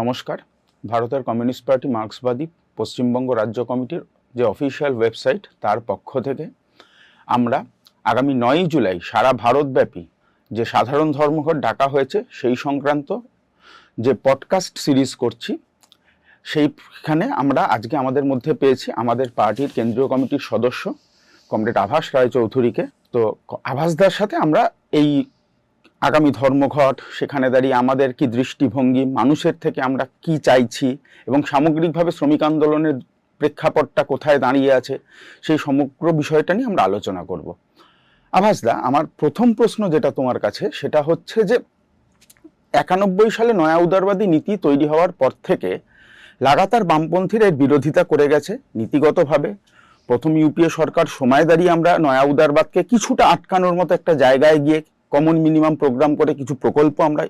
নমস্কার। ভারতের communist party মার্ক্সবাদী Paschimbanga রাজ্য কমিটির যে অফিসিয়াল ওয়েবসাইট, তার পক্ষ থেকে আমরা আগামী নয়ই জুলাই সারা ভারতব্যাপী যে সাধারণ ধর্মঘট ডাকা হয়েছে, সেই সংক্রান্ত যে পডকাস্ট সিরিজ করছি, সেইখানে আমরা আজকে আমাদের মধ্যে পেয়েছি আমাদের পার্টির কেন্দ্রীয় কমিটির সদস্য, কমরেড আভাস রায়চৌধুরীকে। তো আভাসদার সাথে আমরা এই আগামী ধর্মঘট, সেখানে দাঁড়িয়ে আমাদের কি দৃষ্টিভঙ্গি, মানুষের থেকে আমরা কি চাইছি এবং সামগ্রিকভাবে শ্রমিক আন্দোলনের প্রেক্ষাপটটা কোথায় দাঁড়িয়ে আছে, সেই সমগ্র বিষয়টা নিয়ে আমরা আলোচনা করব। আভাসদা, আমার প্রথম প্রশ্ন যেটা তোমার কাছে, সেটা হচ্ছে যে একানব্বই সালে নয়া উদারবাদী নীতি তৈরি হওয়ার পর থেকে লাগাতার বামপন্থীরা এর বিরোধিতা করে গেছে নীতিগতভাবে। প্রথম ইউপিএ সরকার সময় দাঁড়িয়ে আমরা নয়া উদারবাদকে কিছুটা আটকানোর মতো একটা জায়গায় গিয়ে কমন মিনিমাম প্রোগ্রাম করে কিছু প্রকল্প আমরা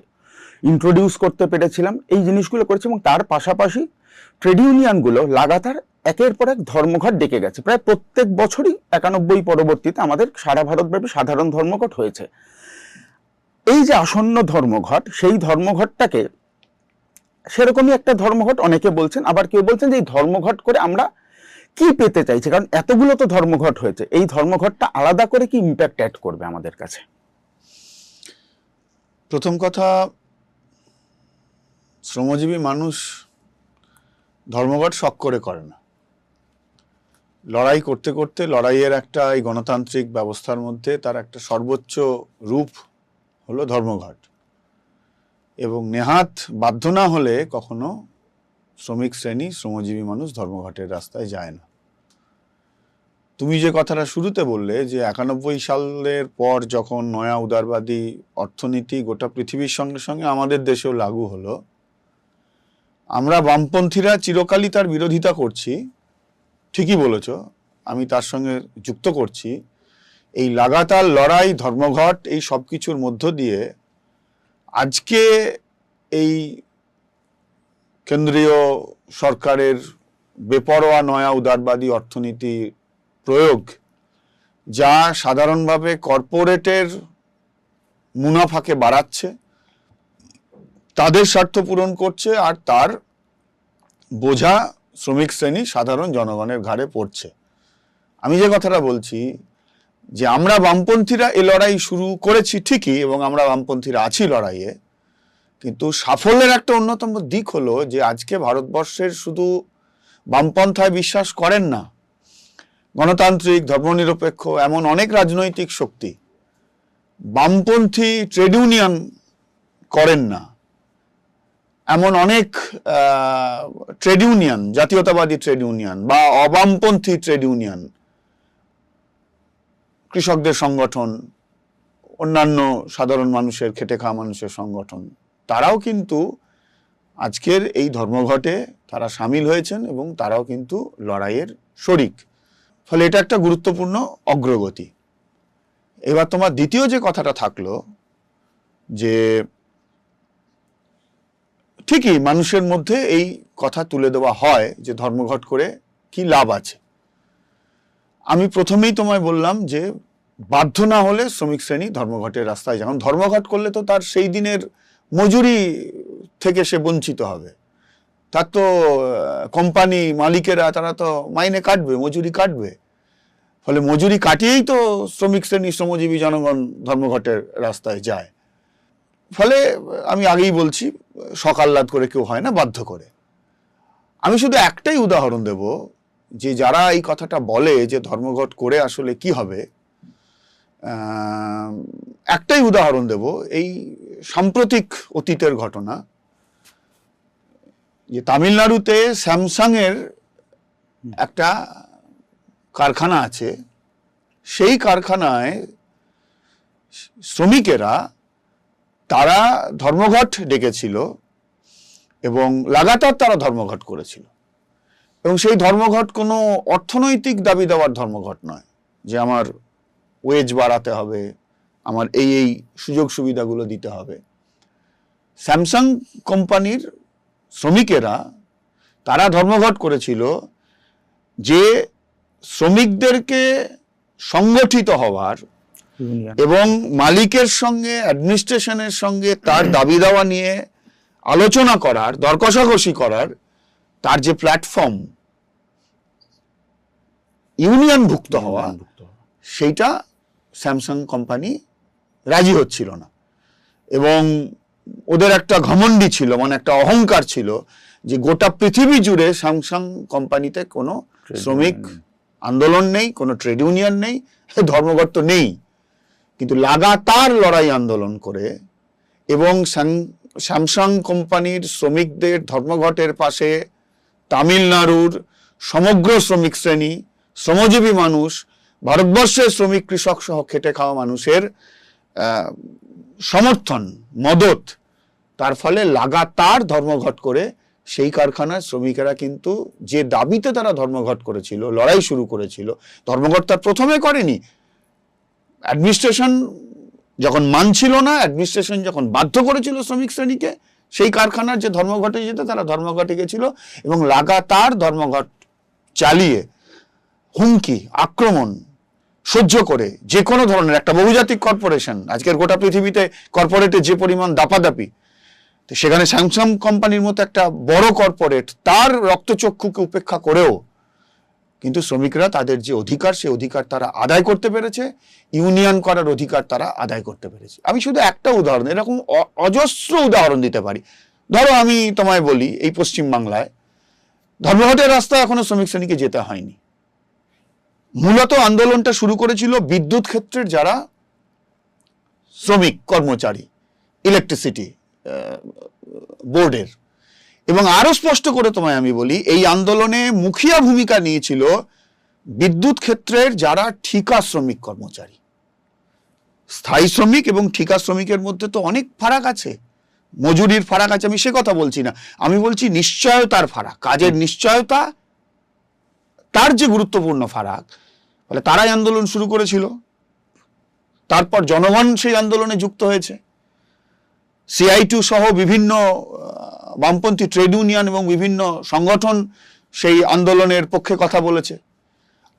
ইন্ট্রোডিউস করতে পেরেছিলাম, এই জিনিসগুলো করেছি এবং তার পাশাপাশি ট্রেড ইউনিয়নগুলো লাগাতার একের পর এক ধর্মঘট ডেকে গেছে। প্রায় প্রত্যেক বছরই একানব্বই পরবর্তীতে আমাদের সারা ভারতব্যাপী সাধারণ ধর্মঘট হয়েছে। এই যে আসন্ন ধর্মঘট, সেই ধর্মঘটটাকে সেরকমই একটা ধর্মঘট অনেকে বলছেন, আবার কেউ বলছেন যে এই ধর্মঘট করে আমরা কি পেতে চাইছি? কারণ এতগুলো তো ধর্মঘট হয়েছে। এই ধর্মঘটটা আলাদা করে কি ইম্প্যাক্ট অ্যাড করবে আমাদের কাছে? প্রথম কথা, শ্রমজীবী মানুষ ধর্মঘট শখ করে করে না। লড়াই করতে করতে লড়াইয়ের একটা এই গণতান্ত্রিক ব্যবস্থার মধ্যে তার একটা সর্বোচ্চ রূপ হলো ধর্মঘট। এবং নেহাত বাধ্য না হলে কখনো শ্রমিক শ্রেণি, শ্রমজীবী মানুষ ধর্মঘটের রাস্তায় যায় না। তুমি যে কথাটা শুরুতে বললে যে একানব্বই সালের পর যখন নয়া উদারবাদী অর্থনীতি গোটা পৃথিবীর সঙ্গে সঙ্গে আমাদের দেশেও লাগু হলো, আমরা বামপন্থীরা চিরকালই তার বিরোধিতা করছি, ঠিকই বলেছ, আমি তার সঙ্গে যুক্ত করছি, এই লাগাতার লড়াই, ধর্মঘট, এই সব কিছুর মধ্য দিয়ে আজকে এই কেন্দ্রীয় সরকারের বেপরোয়া নয়া উদারবাদী অর্থনীতি প্রয়োগ, যা সাধারণভাবে কর্পোরেটের মুনাফাকে বাড়াচ্ছে, তাদের স্বার্থ পূরণ করছে আর তার বোঝা শ্রমিক শ্রেণি সাধারণ জনগণের ঘাড়ে পড়ছে। আমি যে কথাটা বলছি যে আমরা বামপন্থীরা এ লড়াই শুরু করেছি ঠিকই এবং আমরা বামপন্থীরা আছি লড়াইয়ে, কিন্তু সাফল্যের একটা অন্যতম দিক হলো যে আজকে ভারতবর্ষের শুধু বামপন্থায় বিশ্বাস করেন না গণতান্ত্রিক, ধর্মনিরপেক্ষ, এমন অনেক রাজনৈতিক শক্তি বামপন্থী ট্রেড ইউনিয়ন করেন না। এমন অনেক ট্রেড ইউনিয়ন, জাতীয়তাবাদী ট্রেড ইউনিয়ন বা অবামপন্থী ট্রেড ইউনিয়ন, কৃষকদের সংগঠন, অন্যান্য সাধারণ মানুষের খেটে খাওয়া মানুষের সংগঠন, তারাও কিন্তু আজকের এই ধর্মঘটে তারা সামিল হয়েছেন এবং তারাও কিন্তু লড়াইয়ের শরিক। ফলে এটা একটা গুরুত্বপূর্ণ অগ্রগতি। এবার তোমার দ্বিতীয় যে কথাটা থাকল, যে ঠিকই মানুষের মধ্যে এই কথা তুলে দেওয়া হয় যে ধর্মঘট করে কি লাভ আছে। আমি প্রথমেই তোমায় বললাম যে বাধ্য না হলে শ্রমিক শ্রেণি ধর্মঘটের রাস্তায় যান ধর্মঘট করলে তো তার সেই দিনের মজুরি থেকে সে বঞ্চিত হবে। তার তো কোম্পানি মালিকেরা, তারা তো মাইনে কাটবে, মজুরি কাটবে। ফলে মজুরি কাটিয়েই তো শ্রমিক শ্রেণি, শ্রমজীবী জনগণ ধর্মঘটের রাস্তায় যায়। ফলে আমি আগেই বলছি সকাল্লাদ করে কেউ হয় না, বাধ্য করে। আমি শুধু একটাই উদাহরণ দেব, যে যারা এই কথাটা বলে যে ধর্মঘট করে আসলে কি হবে একটাই উদাহরণ দেব, এই সাম্প্রতিক অতীতের ঘটনা। যে তামিলনাড়ুতে স্যামসাং এর একটা কারখানা আছে। সেই কারখানায় শ্রমিকেরা, তারা ধর্মঘট ডেকেছিল এবং লাগাতার তারা ধর্মঘট করেছিল। এবং সেই ধর্মঘট কোনো অর্থনৈতিক দাবি দেওয়ার ধর্মঘট নয় যে আমার ওয়েজ বাড়াতে হবে, আমার এই এই সুযোগ সুবিধাগুলো দিতে হবে। স্যামসাং কোম্পানির শ্রমিকেরা, তারা ধর্মঘট করেছিল যে শ্রমিকদেরকে সংগঠিত হওয়ার এবং মালিকের সঙ্গে অ্যাডমিনিস্ট্রেশনের সঙ্গে তার দাবি দাওয়া নিয়ে আলোচনা করার দর কষাকষি করার তার যে প্ল্যাটফর্ম ইউনিয়নভুক্ত হওয়া, সেইটা স্যামসাং কোম্পানি রাজি হচ্ছিল না। এবং ওদের একটা ঘমন্ডি ছিল মানে একটা অহংকার ছিল যে গোটা পৃথিবী জুড়ে স্যামসাং কোম্পানিতে কোনো শ্রমিক আন্দোলন নেই কোনো ট্রেড ইউনিয়ন নেই ধর্মঘট তো নেই। কিন্তু লাগাতার লড়াই আন্দোলন করে এবং স্যামসাং কোম্পানির শ্রমিকদের ধর্মঘটের পাশে তামিলনাড়ুর সমগ্র শ্রমিক শ্রেণি শ্রমজীবী মানুষ ভারতবর্ষের শ্রমিক কৃষক সহ খেটে খাওয়া মানুষের সমর্থন মদত তার ফলে লাগাতার ধর্মঘট করে সেই কারখানার শ্রমিকেরা কিন্তু যে দাবিতে তারা ধর্মঘট করেছিল, লড়াই শুরু করেছিল, ধর্মঘট তার প্রথমে করেনি। অ্যাডমিনিস্ট্রেশন যখন মানছিল না, অ্যাডমিনিস্ট্রেশন যখন বাধ্য করেছিল শ্রমিক শ্রেণীকে, সেই কারখানার যে ধর্মঘটে যেতে তারা ধর্মঘটে গেছিল এবং লাগাতার ধর্মঘট চালিয়ে হুমকি, আক্রমণ সহ্য করে যে কোনো ধরনের একটা বহুজাতিক কর্পোরেশন, আজকের গোটা পৃথিবীতে কর্পোরেটে যে পরিমাণ দাপাদাপি তো সেখানে স্যামসাং কোম্পানির মতো একটা বড় কর্পোরেট তার রক্তচক্ষুকে উপেক্ষা করেও কিন্তু শ্রমিকরা তাদের যে অধিকার, সে অধিকার তারা আদায় করতে পেরেছে ইউনিয়ন করার অধিকার তারা আদায় করতে পেরেছে। আমি শুধু একটা উদাহরণ, এরকম অজস্র উদাহরণ দিতে পারি। ধরো আমি তোমায় বলি, এই পশ্চিম বাংলায়, ধর্মঘটের রাস্তায় এখনও শ্রমিক শ্রেণীকে যেতে হয়নি। মূলত আন্দোলনটা শুরু করেছিল বিদ্যুৎ ক্ষেত্রের যারা শ্রমিক, কর্মচারী ইলেকট্রিসিটি বোর্ডের। এবং আরও স্পষ্ট করে তোমায় আমি বলি, এই আন্দোলনে মুখিয়া ভূমিকা নিয়েছিল বিদ্যুৎ ক্ষেত্রের যারা ঠিকা শ্রমিক কর্মচারী। স্থায়ী শ্রমিক এবং ঠিকা শ্রমিকের মধ্যে তো অনেক ফারাক আছে। মজুরির ফারাক আছে, আমি সে কথা বলছি না। আমি বলছি নিশ্চয়তার ফারাক। কাজের নিশ্চয়তা, তার যে গুরুত্বপূর্ণ ফারাক, ফলে তারাই আন্দোলন শুরু করেছিল। তারপর জনগণ সেই আন্দোলনে যুক্ত হয়েছে। সিআইটু সহ বিভিন্ন বামপন্থী ট্রেড ইউনিয়ন এবং বিভিন্ন সংগঠন সেই আন্দোলনের পক্ষে কথা বলেছে।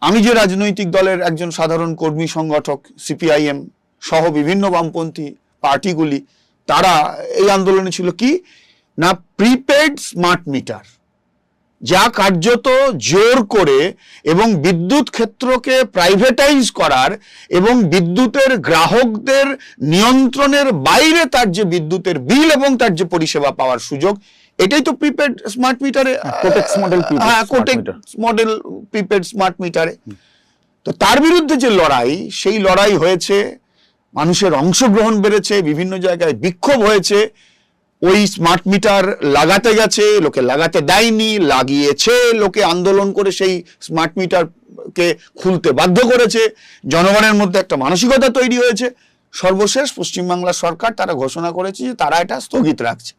আমি যে রাজনৈতিক দলের একজন সাধারণ কর্মী সংগঠক সিপিআইএম সহ বিভিন্ন বামপন্থী পার্টিগুলি, তারা এই আন্দোলনে ছিল কি? না প্রিপেড স্মার্ট মিটার যা কার্যত জোর করে এবং বিদ্যুৎ ক্ষেত্রকে প্রাইভেটাইজ করার এবং বিদ্যুতের গ্রাহকদের নিয়ন্ত্রণের বাইরে তার যে বিদ্যুতের বিল এবং তার যে পরিষেবা পাওয়ার সুযোগ এটাই তো প্রিপেড স্মার্ট মিটারে model prepaid হ্যাঁ smart কোটেক মডেল প্রিপেড স্মার্ট মিটারে তো তার বিরুদ্ধে যে লড়াই সেই লড়াই হয়েছে মানুষের অংশগ্রহণ বেড়েছে বিভিন্ন জায়গায় বিক্ষোভ হয়েছে। ওই স্মার্ট মিটার লাগাতে গেছে, লোকে লাগাতে দেয়নি, লাগিয়েছে, লোকে আন্দোলন করে সেই স্মার্ট মিটারকে খুলতে বাধ্য করেছে। জনগণের মধ্যে একটা মানসিকতা তৈরি হয়েছে। সর্বশেষ পশ্চিমবাংলা সরকার তারা ঘোষণা করেছে যে তারা এটা স্থগিত রাখছে।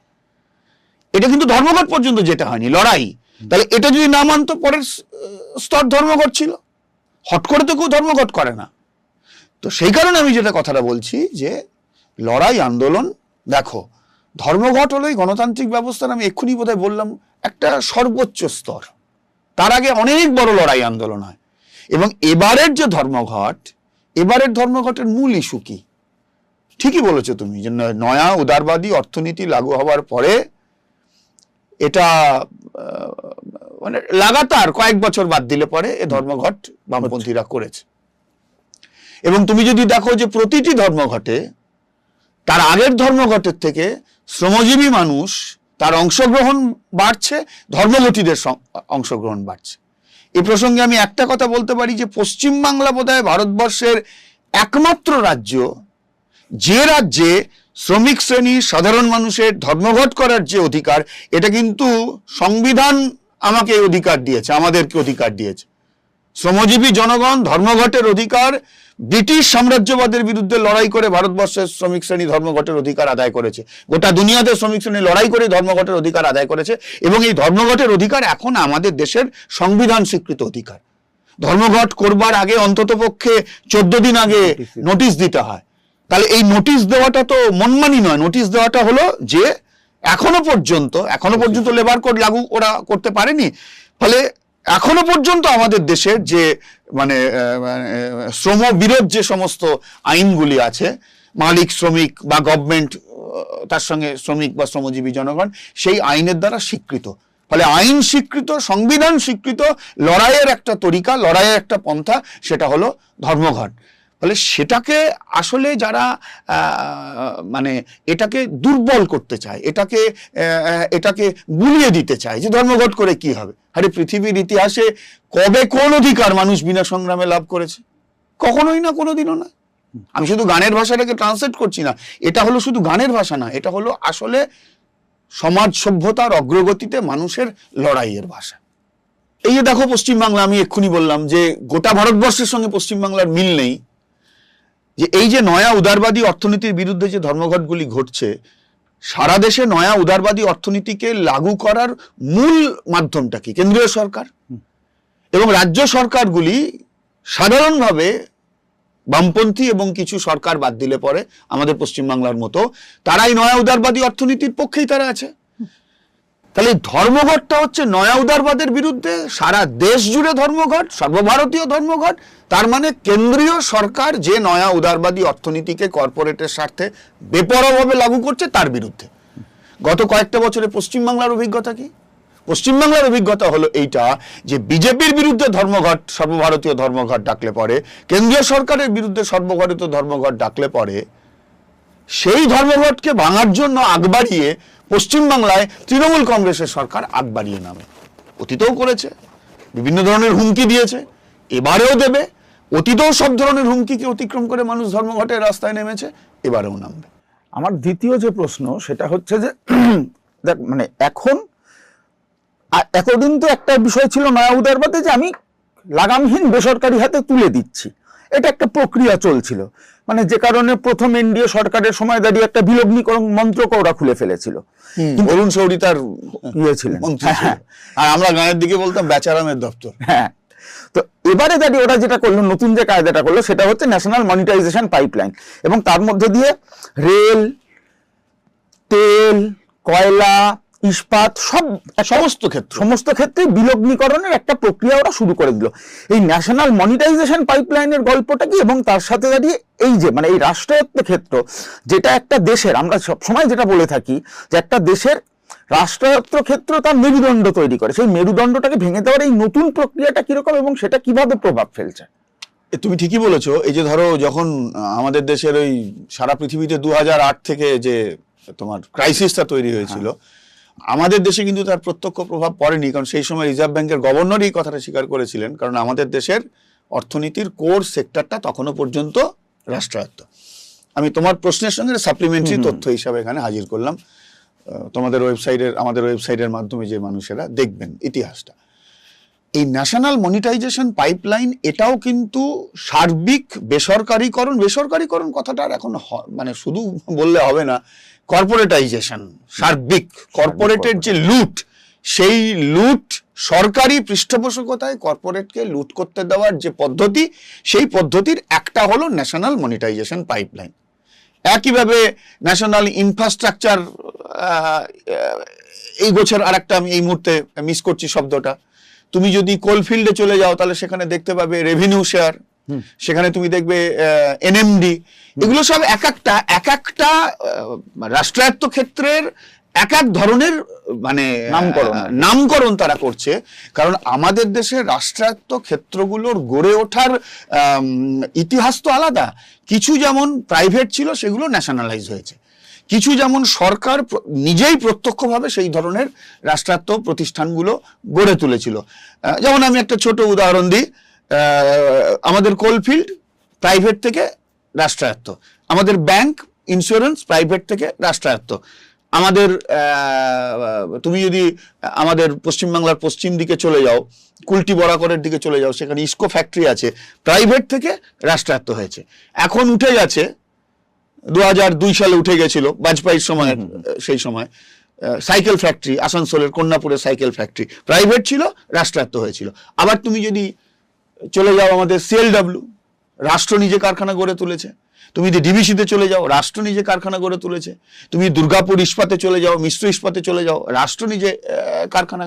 এটা কিন্তু ধর্মঘট পর্যন্ত যেতে হয়নি, লড়াই। তাহলে এটা যদি না মানতো, পরের স্তর ধর্মঘট ছিল? হট করে তো কেউ ধর্মঘট করে না। তো সেই কারণে আমি যেটা কথাটা বলছি যে লড়াই, আন্দোলন, দেখো ধর্মঘট হলো এই গণতান্ত্রিক ব্যবস্থার আমি এক্ষুনি বোধহয় বললাম একটা সর্বোচ্চ স্তর। তার আগে অনেক বড় লড়াই আন্দোলন হয়। এবং এবারের যে ধর্মঘট এবারের ধর্মঘটের মূল ইস্যু কি? ঠিকই বলেছ তুমি যে নয়া উদারবাদী অর্থনীতি লাগু হওয়ার পরে এটা মানে লাগাতার কয়েক বছর বাদ দিলে পরে এ ধর্মঘট বামপন্থীরা করেছে। এবং তুমি যদি দেখো যে প্রতিটি ধর্মঘটে তার আগের ধর্মঘটের থেকে শ্রমজীবী মানুষ, তার অংশগ্রহণ বাড়ছে ধর্মঘটীদের অংশগ্রহণ বাড়ছে। এ প্রসঙ্গে আমি একটা কথা বলতে পারি যে, পশ্চিমবাংলা বোধহয় ভারতবর্ষের একমাত্র রাজ্য, যে রাজ্যে শ্রমিক শ্রেণি, সাধারণ মানুষের ধর্মঘট করার যে অধিকার, এটা কিন্তু সংবিধান আমাকে অধিকার দিয়েছে, আমাদেরকে অধিকার দিয়েছে। শ্রমজীবী জনগণ ধর্মঘটের অধিকার ব্রিটিশ সাম্রাজ্যবাদের বিরুদ্ধে লড়াই করে ভারতবর্ষের শ্রমিক শ্রেণি ধর্মঘটের অধিকার আদায় করেছে। গোটা দুনিয়াতে শ্রমিক শ্রেণি লড়াই করে ধর্মঘটের অধিকার আদায় করেছে এবং এই ধর্মঘটের অধিকার এখন আমাদের দেশের সংবিধান স্বীকৃত অধিকার। ধর্মঘট করবার আগে অন্ততপক্ষে চোদ্দ দিন আগে নোটিশ দিতে হয়। তাহলে এই নোটিশ দেওয়াটা তো মনমানি নয়। নোটিশ দেওয়াটা হলো যে এখনও পর্যন্ত এখনও পর্যন্ত লেবার কোড লাগু ওরা করতে পারেনি। ফলে এখনও পর্যন্ত আমাদের দেশের যে মানে মানে, শ্রম বিরোধ যে সমস্ত আইনগুলি আছে মালিক শ্রমিক বা গভর্নমেন্ট তার সঙ্গে শ্রমিক বা শ্রমজীবী জনগণ সেই আইনের দ্বারা স্বীকৃত। ফলে আইন স্বীকৃত সংবিধান স্বীকৃত লড়াইয়ের একটা তরিকা লড়াইয়ের একটা পন্থা সেটা হলো ধর্মঘট। ফলে সেটাকে আসলে যারা মানে এটাকে দুর্বল করতে চায়, এটাকে এটাকে গুলিয়ে দিতে চায়, যে ধর্মঘট করে কি হবে? আরে পৃথিবীর ইতিহাসে কবে কোন অধিকার মানুষ বিনা সংগ্রামে লাভ করেছে? কখনোই না, কোনোদিনও না। আমি শুধু গানের ভাষাটাকে ট্রান্সলেট করছি না, এটা হলো শুধু গানের ভাষা না, এটা হলো আসলে সমাজ সভ্যতার অগ্রগতিতে মানুষের লড়াইয়ের ভাষা। এই যে দেখো, পশ্চিমবাংলা, আমি এক্ষুনি বললাম যে গোটা ভারতবর্ষের সঙ্গে পশ্চিমবাংলার মিল নেই। যে এই যে নয়া উদারবাদী অর্থনীতির বিরুদ্ধে যে ধর্মঘটগুলি ঘটছে সারা দেশে নয়া উদারবাদী অর্থনীতিকে লাগু করার মূল মাধ্যমটা কি? কেন্দ্রীয় সরকার? এবং রাজ্য সরকারগুলি সাধারণভাবে বামপন্থী এবং কিছু সরকার বাদ দিলে পরে আমাদের পশ্চিমবাংলার মতো তারাই নয়া উদারবাদী অর্থনীতির পক্ষেই তারা আছে। তাহলে ধর্মঘটটা হচ্ছে নয়া উদারবাদের বিরুদ্ধে সারা দেশ জুড়ে ধর্মঘট, সর্বভারতীয় ধর্মঘট, তার মানে কেন্দ্রীয় সরকার যে নয়া উদারবাদী অর্থনীতিকে কর্পোরেটের স্বার্থে বেপরোয়াভাবে লাগু করছে তার বিরুদ্ধে। গত কয়েকটা বছরে পশ্চিমবাংলার অভিজ্ঞতা কি? পশ্চিমবাংলার অভিজ্ঞতা হলো এইটা যে বিজেপির বিরুদ্ধে ধর্মঘট, সর্বভারতীয় ধর্মঘট ডাকলে পরে কেন্দ্রীয় সরকারের বিরুদ্ধে সর্বভারতীয় ধর্মঘট ডাকলে পরে সেই ধর্মঘটকে ভাঙার জন্য আগ বাড়িয়ে পশ্চিমবাংলায় তৃণমূল কংগ্রেসের সরকার আগ বাড়িয়ে নামে। অতীতেও করেছে, বিভিন্ন ধরনের হুমকি দিয়েছে, এবারেও দেবে, অতীতেও সব ধরনের হুমকিকে অতিক্রম করে মানুষ ধর্মঘটের রাস্তায় নেমেছে, এবারেও নামবে। আমার দ্বিতীয় যে প্রশ্ন, সেটা হচ্ছে যে, দেখ মানে এখন এতদিন তো একটা বিষয় ছিল নয়া উদারবাদে যে আমি লাগামহীন বেসরকারি হাতে তুলে দিচ্ছি। এটা একটা প্রক্রিয়া চলছিল। মানে যে কারণে প্রথম এনডিএ সরকারের সময় দাঁড়িয়ে একটা বিলগ্নীকরণ মন্ত্রকে ওরা খুলে ফেলেছিল। অরুণ সৌরি তার ইয়ে ছিলেন। হ্যাঁ। হ্যাঁ। আর আমরা গানের দিকে বলতাম বেচারামের দপ্তর। হ্যাঁ। তো এবারে দাঁড়িয়ে ওরা যেটা করল নতুন যে কায়দাটা করল সেটা হচ্ছে ন্যাশনাল মনিটাইজেশন পাইপলাইন এবং তার মধ্যে দিয়ে রেল তেল কয়লা ইস্পাত সব সমস্ত ক্ষেত্রে। সমস্ত ক্ষেত্রে বিলগ্নীকরণের একটা প্রক্রিয়া ওরা শুরু করে দিল। এই ন্যাশনাল মনিটাইজেশন পাইপলাইনের গল্পটা কি? এবং তার সাথে দাঁড়িয়ে এই যে মানে এই রাষ্ট্রায়ত্ত ক্ষেত্র যেটা একটা দেশের আমরা সবসময় যেটা বলে থাকি যে একটা দেশের রাষ্ট্রায়ত্ত ক্ষেত্র তার মেরুদণ্ড তৈরি করে। সেই মেরুদণ্ডটাকে ভেঙে দেওয়ার এই নতুন প্রক্রিয়াটা কীরকম এবং সেটা কীভাবে প্রভাব ফেলছে? তুমি ঠিকই বলেছ। এই যে ধরো যখন আমাদের দেশের ওই সারা পৃথিবীতে দু আট থেকে যে তোমার ক্রাইসিসটা তৈরি হয়েছিল আমাদের দেশে কিন্তু তার প্রত্যক্ষ প্রভাব পড়েনি কারণ সেই সময় রিজার্ভ ব্যাংকের গভর্নরই কথাটা স্বীকার করেছিলেন কারণ আমাদের দেশের অর্থনীতির কোর সেক্টরটা তখনও পর্যন্ত রাষ্ট্রায়ত্ত। আমি তোমার প্রশ্নের সঙ্গে সাপ্লিমেন্টারি তথ্য হিসাবে এখানে হাজির করলাম। তোমাদের ওয়েবসাইটের আমাদের ওয়েবসাইটের মাধ্যমে যে মানুষেরা দেখবেন ইতিহাসটা। এই ন্যাশনাল মনিটাইজেশন পাইপলাইন এটাও কিন্তু সার্বিক বেসরকারীকরণ বেসরকারীকরণ কথাটা আর এখন মানে শুধু বললে হবে না কর্পোরেটাইজেশন সার্বিক কর্পোরেটের যে লুট, সেই লুট সরকারি পৃষ্ঠপোষকতায় কর্পোরেটকে লুট করতে দেওয়ার যে পদ্ধতি, সেই পদ্ধতির একটা হলো ন্যাশনাল মনিটাইজেশন পাইপলাইন একইভাবে ন্যাশনাল ইনফ্রাস্ট্রাকচার এই গোছের আর একটা আমি এই মুহূর্তে মিস করছি শব্দটা। তুমি যদি কোলফিল্ডে চলে যাও, তাহলে সেখানে দেখতে পাবে রেভিনিউ শেয়ার সেখানে তুমি দেখবে এনএমডি এগুলো সব এক একটা এক একটা রাষ্ট্রায়ত্ত ক্ষেত্রের এক এক ধরনের মানে নামকরণ। নামকরণ তারা করছে। কারণ আমাদের দেশে রাষ্ট্রায়ত্ত ক্ষেত্রগুলোর গড়ে ওঠার ইতিহাস তো আলাদা। কিছু যেমন প্রাইভেট ছিল সেগুলো ন্যাশনালাইজ হয়েছে। কিছু যেমন সরকার নিজেই প্রত্যক্ষভাবে সেই ধরনের রাষ্ট্রায়ত্ত প্রতিষ্ঠানগুলো গড়ে তুলেছিল। যেমন আমি একটা ছোট উদাহরণ দিই। আমাদের কোলফিল্ড প্রাইভেট থেকে রাষ্ট্রায়ত্ত। আমাদের ব্যাংক ইন্স্যুরেন্স প্রাইভেট থেকে রাষ্ট্রায়ত্ত। আমাদের তুমি যদি আমাদের পশ্চিমবাংলার পশ্চিম দিকে চলে যাও কুলটি বরাকরের দিকে চলে যাও সেখানে ইস্কো ফ্যাক্টরি আছে প্রাইভেট থেকে রাষ্ট্রায়ত্ত হয়েছে। এখন উঠে গেছে দু হাজার দুই সালে উঠে গেছিল বাজপেয়ীর সময় সেই সময় সাইকেল ফ্যাক্টরি আসানসোলের কন্যাপুরের সাইকেল ফ্যাক্টরি প্রাইভেট ছিল রাষ্ট্রায়ত্ত হয়েছিল। আবার তুমি যদি চলে যাও আমাদের সিএলডব্লিউ রাষ্ট্র নিজে কারখানা গড়ে তুলেছে। তুমি যদি ডিবিসিতে চলে যাও, রাষ্ট্র নিজে কারখানা গড়ে তুলেছে। তুমি দুর্গাপুর ইস্পাতে চলে যাও, মিশ্র ইস্পাতে চলে যাও, রাষ্ট্র নিজে কারখানা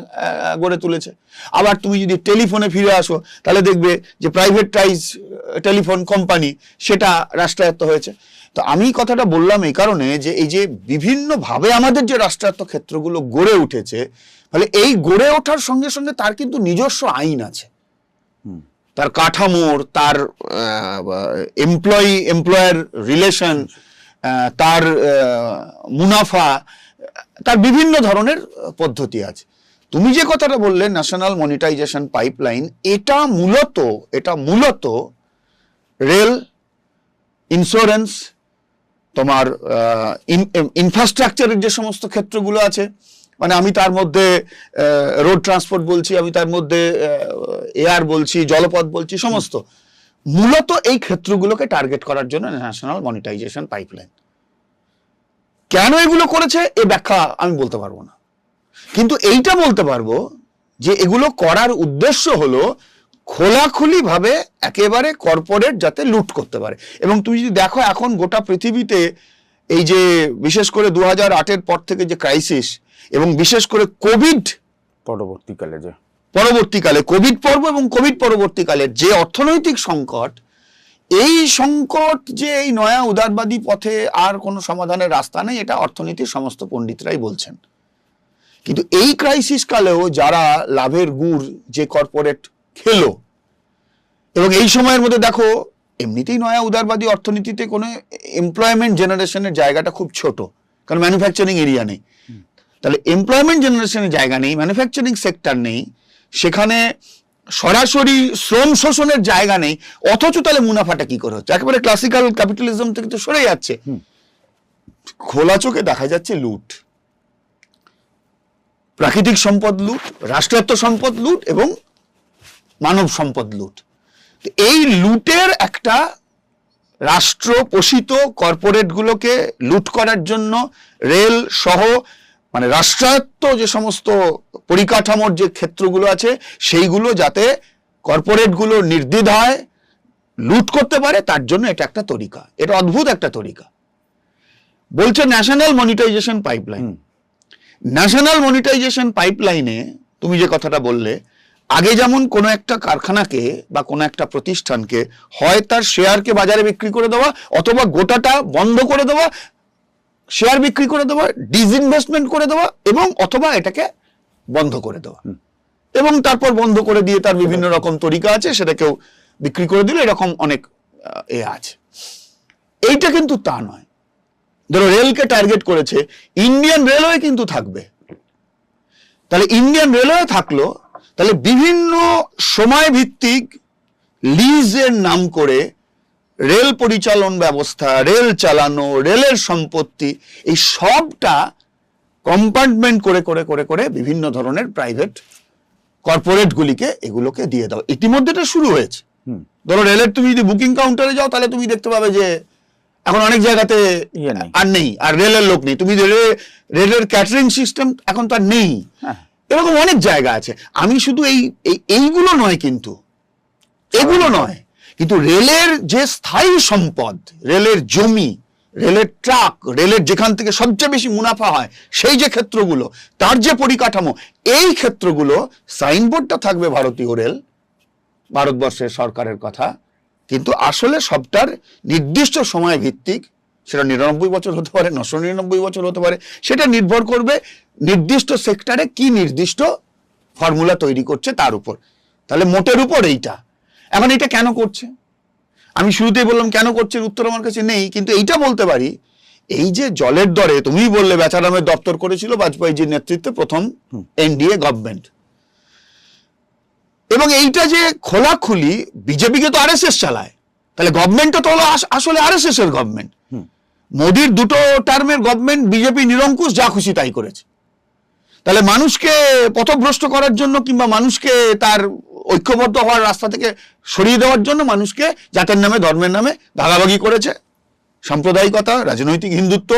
গড়ে তুলেছে। আবার তুমি যদি টেলিফোনে ফিরে আসো, তাহলে দেখবে যে প্রাইভেটাইজ টেলিফোন কোম্পানি সেটা রাষ্ট্রায়ত্ত হয়েছে। তো আমি কথাটা বললাম এই কারণে যে এই যে বিভিন্নভাবে আমাদের যে রাষ্ট্রায়ত্ত ক্ষেত্রগুলো গড়ে উঠেছে ফলে এই গড়ে ওঠার সঙ্গে সঙ্গে তার কিন্তু নিজস্ব আইন আছে। তার কাঠামোর, তার এমপ্লয়ি এমপ্লয়ার রিলেশন তার মুনাফা, তার বিভিন্ন ধরনের পদ্ধতি আছে। তুমি যে কথাটা বললে ন্যাশনাল মনিটাইজেশন পাইপলাইন এটা মূলত এটা মূলত রেল ইন্স্যুরেন্স তোমার ইনফ্রাস্ট্রাকচারের যে সমস্ত ক্ষেত্রগুলো আছে মানে আমি তার মধ্যে রোড ট্রান্সপোর্ট বলছি, আমি তার মধ্যে এয়ার বলছি, জলপথ বলছি, সমস্ত। মূলত এই ক্ষেত্রগুলোকে টার্গেট করার জন্য ন্যাশনাল মনিটাইজেশন পাইপলাইন কেন এগুলো করেছে? এ ব্যাখ্যা আমি বলতে পারব না। কিন্তু এইটা বলতে পারব যে এগুলো করার উদ্দেশ্য হলো খোলাখুলি ভাবে একেবারে কর্পোরেট যাতে লুট করতে পারে। এবং তুমি যদি দেখো এখন গোটা পৃথিবীতে এই যে, বিশেষ করে দু হাজার আটের পর থেকে যে ক্রাইসিস এবং বিশেষ করে কোভিড পরবর্তীকালে যে পরবর্তীকালে কোভিড পর্ব এবং কোভিড পরবর্তীকালে যে অর্থনৈতিক সংকট এই সংকট যে এই নয়া উদারবাদী পথে আর কোনো সমাধানের রাস্তা নেই এটা অর্থনীতির সমস্ত পণ্ডিতরাই বলছেন। কিন্তু এই ক্রাইসিস কালেও যারা লাভের গুড় যে কর্পোরেট খেলো এবং এই সময়ের মধ্যে দেখো এমনিতেই নয়া উদারবাদী অর্থনীতিতে কোনো এমপ্লয়মেন্ট জেনারেশনের জায়গাটা খুব ছোট কারণ ম্যানুফ্যাকচারিং এরিয়া নেই। তাহলে এমপ্লয়মেন্ট জেনারেশনের জায়গা নেই ম্যানুফ্যাকচারিং সেক্টর নেই সেখানে সরাসরি শ্রম শোষণের জায়গা নেই অথচ তাহলে মুনাফাটা কি করে হচ্ছে? একেবারে ক্লাসিক্যাল ক্যাপিটালিজম থেকে তো সরে যাচ্ছে। খোলা চোখে দেখা যাচ্ছে লুট। প্রাকৃতিক সম্পদ লুট রাষ্ট্রায়ত্ত সম্পদ লুট এবং মানব সম্পদ লুট। এই লুটের একটা রাষ্ট্র পোষিত কর্পোরেটগুলোকে লুট করার জন্য রেল সহ মানে রাষ্ট্রায়ত্ত যে সমস্ত পরিকাঠামোর যে ক্ষেত্রগুলো আছে সেইগুলো যাতে কর্পোরেটগুলো নির্দ্বিধায় লুট করতে পারে তার জন্য এটা একটা তরিকা। এটা অদ্ভুত একটা তরিকা। বলছে national monetisation pipeline national monetisation পাইপলাইনে তুমি যে কথাটা বললে আগে যেমন কোনো একটা কারখানাকে বা কোনো একটা প্রতিষ্ঠানকে হয় তার শেয়ারকে বাজারে বিক্রি করে দেওয়া অথবা গোটাটা বন্ধ করে দেওয়া শেয়ার বিক্রি করে দেওয়া ডিসইনভেস্টমেন্ট করে দেওয়া এবং অথবা এটাকে বন্ধ করে দেওয়া। এবং তারপর বন্ধ করে দিয়ে তার বিভিন্ন রকম তরিকা আছে সেটাকেও বিক্রি করে দিলে এরকম অনেক এ আছে। এইটা কিন্তু তা নয়। ধরো রেলকে টার্গেট করেছে ইন্ডিয়ান রেলওয়ে কিন্তু থাকবে। তাহলে ইন্ডিয়ান রেলওয়ে থাকল তাহলে বিভিন্ন সময় ভিত্তিক লিজের নাম করে রেল পরিচালন ব্যবস্থা রেল চালানো রেলের সম্পত্তি এই সবটা কম্পার্টমেন্ট করে করে করে করে বিভিন্ন ধরনের প্রাইভেট কর্পোরেটগুলিকে এগুলোকে দিয়ে দাও। ইতিমধ্যে এটা শুরু হয়েছে। ধরো রেলের তুমি যদি বুকিং কাউন্টারে যাও তাহলে তুমি দেখতে পাবে যে এখন অনেক জায়গাতে ইয়ে। আর নেই আর রেলের লোক নেই। তুমি রেলে- রেলের ক্যাটারিং সিস্টেম এখন তো আর নেই। হ্যাঁ। এরকম অনেক জায়গা আছে। আমি শুধু এই এই- এইগুলো নয় কিন্তু এগুলো নয়। কিন্তু রেলের যে স্থায়ী সম্পদ, রেলের জমি, রেলের ট্রাক, রেলের যেখান থেকে সবচেয়ে বেশি মুনাফা হয়, সেই যে ক্ষেত্রগুলো, তার যে পরিকাঠামো, এই ক্ষেত্রগুলো সাইনবোর্ডটা থাকবে ভারতীয় রেল, ভারতবর্ষের সরকারের কথা। কিন্তু আসলে সবটার নির্দিষ্ট সময় ভিত্তিক, সেটা নিরানব্বই বছর হতে পারে, নশো নিরানব্বই বছর হতে পারে, সেটা নির্ভর করবে নির্দিষ্ট সেক্টরে কি নির্দিষ্ট ফর্মুলা তৈরি করছে তার উপর। তাহলে মোটের উপর এইটা। এখন এটা কেন করছে? আমি শুরুতেই বললাম কেন করছে? উত্তর আমার কাছে নেই কিন্তু এইটা বলতে পারি এই যে জলের দরে তুমি বললে বেচারামের দপ্তর করেছিল বাজপেয়ীজির নেতৃত্বে প্রথম এনডিএ গভর্নমেন্ট। এবং এইটা যে খোলাখুলি বিজেপিকে তো আরএসএস চালায় তাহলে গভর্নমেন্টটা তো হলো আস- আসলে আরএসএস এর গভর্নমেন্ট মোদির দুটো টার্মের গভর্নমেন্ট বিজেপি নিরঙ্কুশ যা খুশি তাই করেছে। তাহলে মানুষকে পথভ্রষ্ট করার জন্য কিংবা মানুষকে তার ঐক্যবদ্ধ হওয়ার রাস্তা থেকে সরিয়ে দেওয়ার জন্য মানুষকে জাতের নামে, ধর্মের নামে ভাগাভাগি করেছে। সাম্প্রদায়িকতা, রাজনৈতিক হিন্দুত্ব,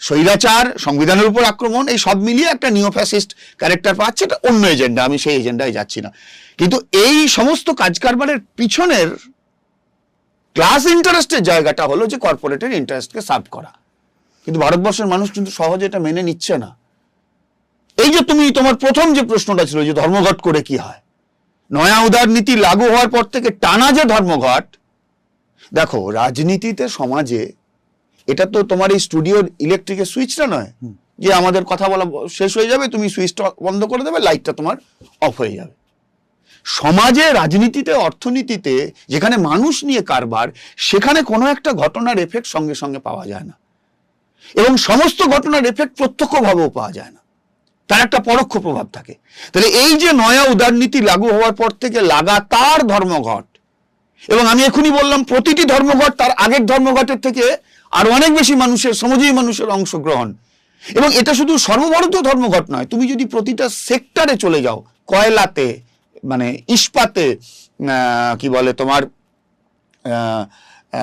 স্বৈরাচার, সংবিধানের উপর আক্রমণ, এই সব মিলিয়ে একটা নিও ফ্যাসিস্ট ক্যারেক্টার পাচ্ছে, এটা অন্য এজেন্ডা আমি সেই এজেন্ডায় যাচ্ছি না। কিন্তু এই সমস্ত কাজ কারবারের পিছনের ক্লাস ইন্টারেস্টের জায়গাটা হলো যে কর্পোরেটের ইন্টারেস্টকে সার্ভ করা। কিন্তু ভারতবর্ষের মানুষ কিন্তু সহজে এটা মেনে নিচ্ছে না। এই যে তুমি, তোমার প্রথম যে প্রশ্নটা ছিল যে ধর্মঘট করে কি হয় নয়া উদার নীতি লাগু হওয়ার পর থেকে টানা যে ধর্মঘট দেখো রাজনীতিতে সমাজে এটা তো তোমার এই স্টুডিওর ইলেকট্রিকের সুইচটা নয়। যে আমাদের কথা বলা শেষ হয়ে যাবে তুমি সুইচটা বন্ধ করে দেবে লাইটটা তোমার অফ হয়ে যাবে। সমাজে রাজনীতিতে অর্থনীতিতে যেখানে মানুষ নিয়ে কারবার সেখানে কোনো একটা ঘটনার এফেক্ট সঙ্গে সঙ্গে পাওয়া যায় না। এবং সমস্ত ঘটনার এফেক্ট প্রত্যক্ষভাবেও পাওয়া যায় না। তার একটা পরোক্ষ প্রভাব থাকে তাহলে এই যে নয়া উদারনীতি লাগু হওয়ার পর থেকে লাগাতার ধর্মঘট এবং আমি এখনই বললাম প্রতিটি ধর্মঘট তার আগের ধর্মঘটের থেকে আর অনেক বেশি মানুষের সমাজেই মানুষের অংশগ্রহণ এবং এটা শুধু সর্বভারতীয় ধর্মঘট নয় তুমি যদি প্রতিটা সেক্টরে চলে যাও কয়লাতে মানে ইস্পাতে আহ, কি বলে তোমার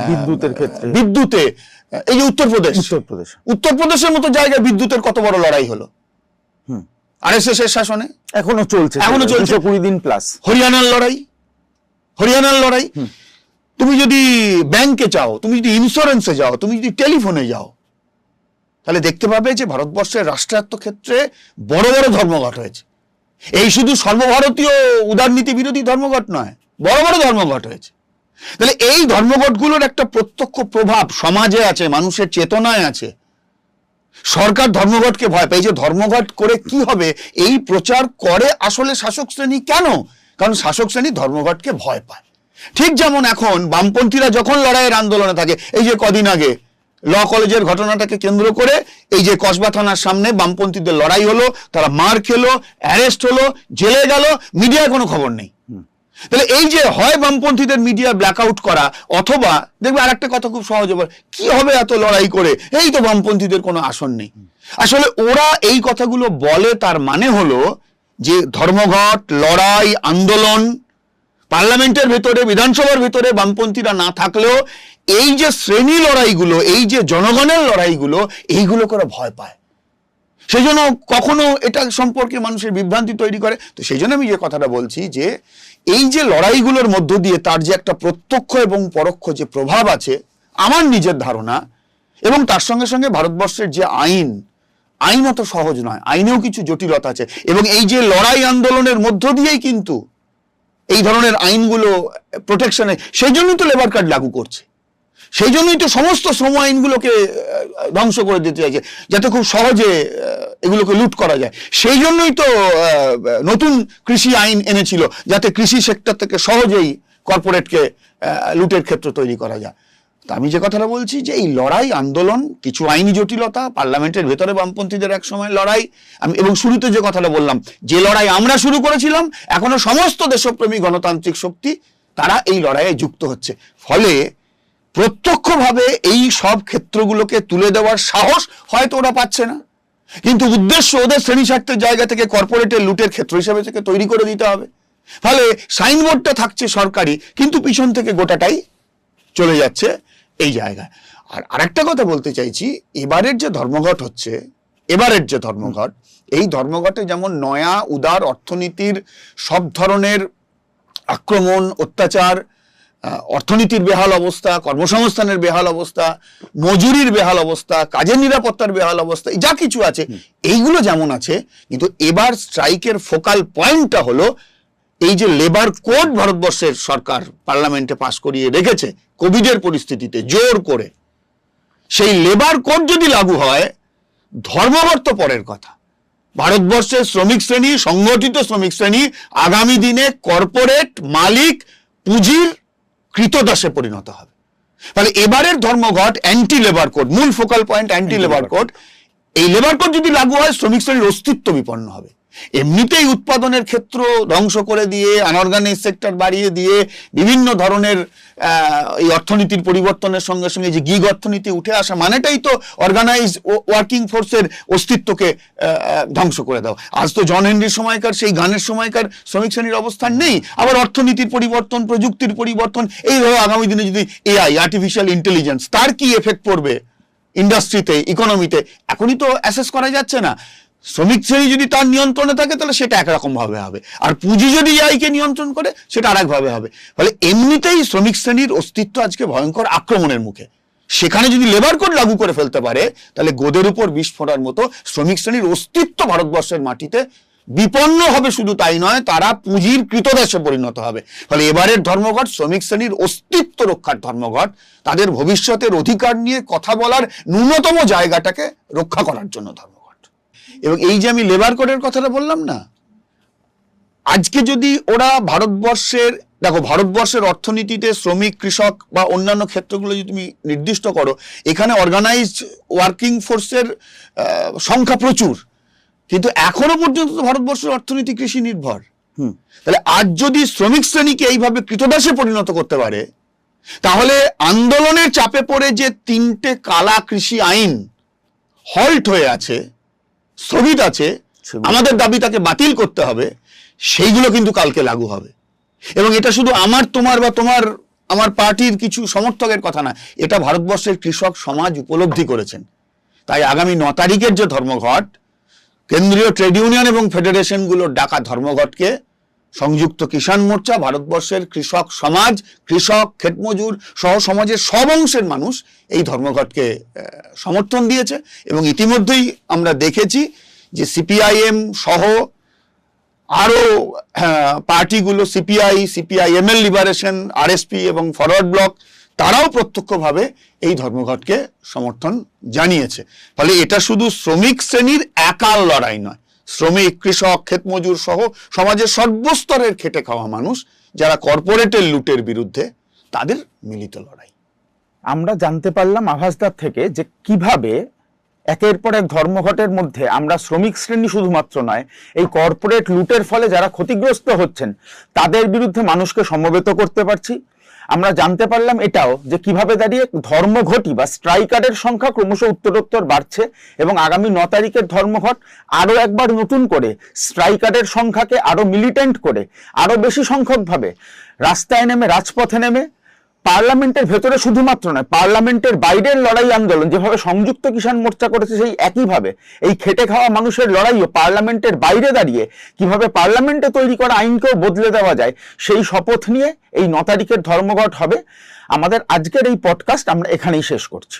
বিদ্যুতের ক্ষেত্রে। বিদ্যুতে এই যে উত্তরপ্রদেশ উত্তরপ্রদেশ উত্তরপ্রদেশের মতো জায়গায় বিদ্যুতের কত বড় লড়াই হলো। আরএসএস এর শাসনে? এখনও চলছে এখনও চলছে। কুড়ি দিন প্লাস হরিয়ানার লড়াই? হরিয়ানার লড়াই? তুমি যদি ব্যাংকে যাও তুমি যদি ইন্স্যুরেন্সে যাও তুমি যদি টেলিফোনে যাও তাহলে দেখতে পাবে যে ভারতবর্ষের রাষ্ট্রায়ত্ত ক্ষেত্রে বড় বড় ধর্মঘট হয়েছে। এই শুধু সর্বভারতীয় উদারনীতি বিরোধী ধর্মঘট নয় বড় বড় ধর্মঘট হয়েছে। তাহলে এই ধর্মঘটগুলোর একটা প্রত্যক্ষ প্রভাব সমাজে আছে মানুষের চেতনায় আছে। সরকার ধর্মঘটকে ভয় পায়। যে ধর্মঘট করে কি হবে? এই প্রচার করে আসলে শাসক শ্রেণি কেন? কারণ শাসক শ্রেণি ধর্মঘটকে ভয় পায়। ঠিক যেমন এখন বামপন্থীরা যখন লড়াইয়ের আন্দোলনে থাকে, এই যে কদিন আগে ল কলেজের ঘটনাটাকে কেন্দ্র করে এই যে কসবা থানার সামনে বামপন্থীদের লড়াই হলো, তারা মার খেলো, অ্যারেস্ট হলো, জেলে গেল, মিডিয়ায় কোনো খবর নেই। তাহলে এই যে হয় বামপন্থীদের মিডিয়া ব্ল্যাকআউট করা, অথবা দেখবে আর একটা কথা খুব সহজে বল কি হবে এত লড়াই করে? এই তো বামপন্থীদের কোনো আসন নেই। আসলে ওরা এই কথাগুলো বলে তার মানে হলো যে ধর্মঘট, লড়াই, আন্দোলন, পার্লামেন্টের ভেতরে, বিধানসভার ভেতরে বামপন্থীরা না থাকলেও এই যে শ্রেণি লড়াইগুলো, এই যে জনগণের লড়াইগুলো, এইগুলো করে ভয় পায়। সেই জন্য কখনো এটা সম্পর্কে মানুষের বিভ্রান্তি তৈরি করে। তো সেই জন্য আমি যে কথাটা বলছি যে এই যে লড়াইগুলোর মধ্য দিয়ে তার যে একটা প্রত্যক্ষ এবং পরোক্ষ যে প্রভাব আছে, আমার নিজের ধারণা, এবং তার সঙ্গে সঙ্গে ভারতবর্ষের যে আইন আইন অত সহজ নয়, আইনেও কিছু জটিলতা আছে, এবং এই যে লড়াই আন্দোলনের মধ্য দিয়েই কিন্তু এই ধরনের আইনগুলো প্রোটেকশনে সেই জন্যই তো লেবার কার্ড লাগু করছে। সেই জন্যই তো সমস্ত শ্রম আইনগুলোকে ধ্বংস করে দিতে চাইছে, যাতে খুব সহজে এগুলোকে লুট করা যায়। সেই জন্যই তো নতুন কৃষি আইন এনেছিল, যাতে কৃষি সেক্টর থেকে সহজেই কর্পোরেটকে লুটের ক্ষেত্র তৈরি করা যায়। তা আমি যে কথাটা বলছি যে এই লড়াই, আন্দোলন, কিছু আইনি জটিলতা, পার্লামেন্টের ভেতরে বামপন্থীদের এক সময় লড়াই, আমি, এবং শুরুতে যে কথাটা বললাম, যে লড়াই আমরা শুরু করেছিলাম, এখনও সমস্ত দেশপ্রেমী গণতান্ত্রিক শক্তি, তারা এই লড়াইয়ে যুক্ত হচ্ছে। ফলে প্রত্যক্ষভাবে এই সব ক্ষেত্রগুলোকে তুলে দেওয়ার সাহস হয়তো ওরা পাচ্ছে না। কিন্তু উদ্দেশ্য ওদের শ্রেণি স্বার্থের জায়গা থেকে কর্পোরেটের লুটের ক্ষেত্র হিসেবে থেকে তৈরি করে দিতে হবে। ফলে সাইনবোর্ডটা থাকছে সরকারি, কিন্তু পিছন থেকে গোটাটাই চলে যাচ্ছে এই জায়গায়। আর আরেকটা কথা বলতে চাইছি, এবারের যে ধর্মঘট হচ্ছে, এবারের যে ধর্মঘট, এই ধর্মঘটে যেমন নয়া, উদার অর্থনীতির সব ধরনের আক্রমণ, অত্যাচার অর্থনীতির বেহাল অবস্থা কর্মসংস্থানের বেহাল অবস্থা মজুরির বেহাল অবস্থা কাজের নিরাপত্তার বেহাল অবস্থা যা কিছু আছে এইগুলো যেমন আছে কিন্তু এবার স্ট্রাইকের ফোকাল পয়েন্টটা হলো এই যে লেবার কোড ভারতবর্ষের সরকার পার্লামেন্টে পাশ করিয়ে রেখেছে কোভিডের পরিস্থিতিতে জোর করে। সেই লেবার কোড যদি লাগু হয় ধর্মঘট তো পরের কথা। ভারতবর্ষের শ্রমিক শ্রেণি সংগঠিত শ্রমিক শ্রেণি আগামী দিনে কর্পোরেট মালিক পুঁজির কৃতদাসে পরিণত হবে। তাহলে এবারের ধর্মঘট অ্যান্টি লেবার কোড মূল focal point anti labour code এই লেবার কোড যদি লাগু হয় শ্রমিক শ্রেণির অস্তিত্ব বিপন্ন হবে। এমনিতেই উৎপাদনের ক্ষেত্র ধ্বংস করে দিয়ে আনঅর্গানাইজ সেক্টর বাড়িয়ে দিয়ে বিভিন্ন ধরনের এই অর্থনীতির পরিবর্তনের সঙ্গে সঙ্গে যে গিগ অর্থনীতি উঠে আসা মানেটাই তো অর্গানাইজ ওয়ার্কিং ফোর্সের অস্তিত্বকে ধ্বংস করে দাও আজ তো জন হেনরির সময়কার, সেই গানের সময়কার শ্রমিক শ্রেণির অবস্থান নেই। আবার অর্থনীতির পরিবর্তন, প্রযুক্তির পরিবর্তন, এইভাবে আগামী দিনে যদি এআই আর্টিফিশিয়াল ইন্টেলিজেন্স তার কি এফেক্ট পড়বে? ইন্ডাস্ট্রিতে ইকোনমিতে এখনই তো অ্যাসেস করা যাচ্ছে না। শ্রমিক শ্রেণি যদি তার নিয়ন্ত্রণে থাকে, তাহলে সেটা একরকম ভাবে হবে। আর পুঁজি যদি আইকে নিয়ন্ত্রণ করে, সেটা আরেক ভাবে হবে। ফলে এমনিতেই শ্রমিক শ্রেণির অস্তিত্ব আজকে ভয়ঙ্কর আক্রমণের মুখে। সেখানে যদি লেবার কোড লাগু করে ফেলতে পারে, তাহলে গোদের উপর বিষ ফোড়ার মতো শ্রমিক শ্রেণির অস্তিত্ব ভারতবর্ষের মাটিতে বিপন্ন হবে শুধু তাই নয়, তারা পুঁজির কৃতদাসে পরিণত হবে। ফলে এবারের ধর্মঘট, শ্রমিক শ্রেণির অস্তিত্ব রক্ষার ধর্মঘট, তাদের ভবিষ্যতের অধিকার নিয়ে কথা বলার ন্যূনতম জায়গাটাকে রক্ষা করার জন্য ধর্মঘট এবং এই যে আমি লেবার কোডের কথাটা বললাম না আজকে যদি ওরা ভারতবর্ষের দেখো ভারতবর্ষের অর্থনীতিতে শ্রমিক কৃষক বা অন্যান্য ক্ষেত্রগুলো যদি তুমি নির্দিষ্ট করো এখানে অর্গানাইজড ওয়ার্কিং ফোর্সের সংখ্যা প্রচুর। কিন্তু এখনও পর্যন্ত তো ভারতবর্ষের অর্থনীতি কৃষি নির্ভর। হুম। তাহলে আজ যদি শ্রমিক শ্রেণীকে এইভাবে কৃতদাসে পরিণত করতে পারে তাহলে আন্দোলনের চাপে পড়ে যে তিনটে কালা কৃষি আইন হল্ট হয়ে আছে স্থগিত আছে আমাদের দাবি তাকে বাতিল করতে হবে সেইগুলো কিন্তু কালকে লাগু হবে। এবং এটা শুধু আমার তোমার বা তোমার আমার পার্টির কিছু সমর্থকের কথা না এটা ভারতবর্ষের কৃষক সমাজ উপলব্ধি করেছেন। তাই আগামী ন তারিখের যে ধর্মঘট কেন্দ্রীয় ট্রেড ইউনিয়ন এবং ফেডারেশনগুলোর ডাকা ধর্মঘটকে সংযুক্ত কিষাণ মোর্চা ভারতবর্ষের কৃষক সমাজ কৃষক ক্ষেতমজুর সহ সমাজের সব অংশের মানুষ এই ধর্মঘটকে সমর্থন দিয়েছে এবং ইতিমধ্যেই আমরা দেখেছি যে সিপিআইএম সহ আরও হ্যাঁ, পার্টিগুলো CPI CPI ML Liberation RSP এবং ফরওয়ার্ড ব্লক তারাও প্রত্যক্ষভাবে এই ধর্মঘটকে সমর্থন জানিয়েছে। ফলে এটা শুধু শ্রমিক শ্রেণির একার লড়াই নয় শ্রমিক, কৃষক, ক্ষেতমজুর সহ সমাজের সর্বস্তরের খেটে খাওয়া মানুষ যারা কর্পোরেটের লুটের বিরুদ্ধে তাদের মিলিত লড়াই। আমরা জানতে পারলাম আভাসদার থেকে যে কীভাবে একের পর এক ধর্মঘটের মধ্যে আমরা শ্রমিক শ্রেণি শুধুমাত্র নয়, এই কর্পোরেট লুটের ফলে যারা ক্ষতিগ্রস্ত হচ্ছেন, তাদের বিরুদ্ধে মানুষকে সমবেত করতে পারছি। আমরা জানতে পারলাম এটাও যে কীভাবে দাঁড়িয়ে ধর্মঘটি বা স্ট্রাইকারের সংখ্যা ক্রমশ উত্তরোত্তর বাড়ছে এবং আগামী ন তারিখের ধর্মঘট আরও একবার নতুন করে স্ট্রাইকারের সংখ্যাকে আরও মিলিটেন্ট করে, আরও বেশি সংখ্যকভাবে রাস্তায় নেমে, রাজপথে নেমে পার্লামেন্টের ভেতরে শুধুমাত্র নয়, পার্লামেন্টের বাইরের লড়াই আন্দোলন, যেভাবে সংযুক্ত কিষাণ মোর্চা করেছে সেই একইভাবে এই খেটে খাওয়া মানুষের লড়াইও পার্লামেন্টের বাইরে দাঁড়িয়ে কীভাবে পার্লামেন্টে তৈরি করা আইনকেও বদলে দেওয়া যায়, সেই শপথ নিয়ে এই ন তারিখের ধর্মঘট হবে। আমাদের আজকের এই পডকাস্ট আমরা এখানেই শেষ করছি।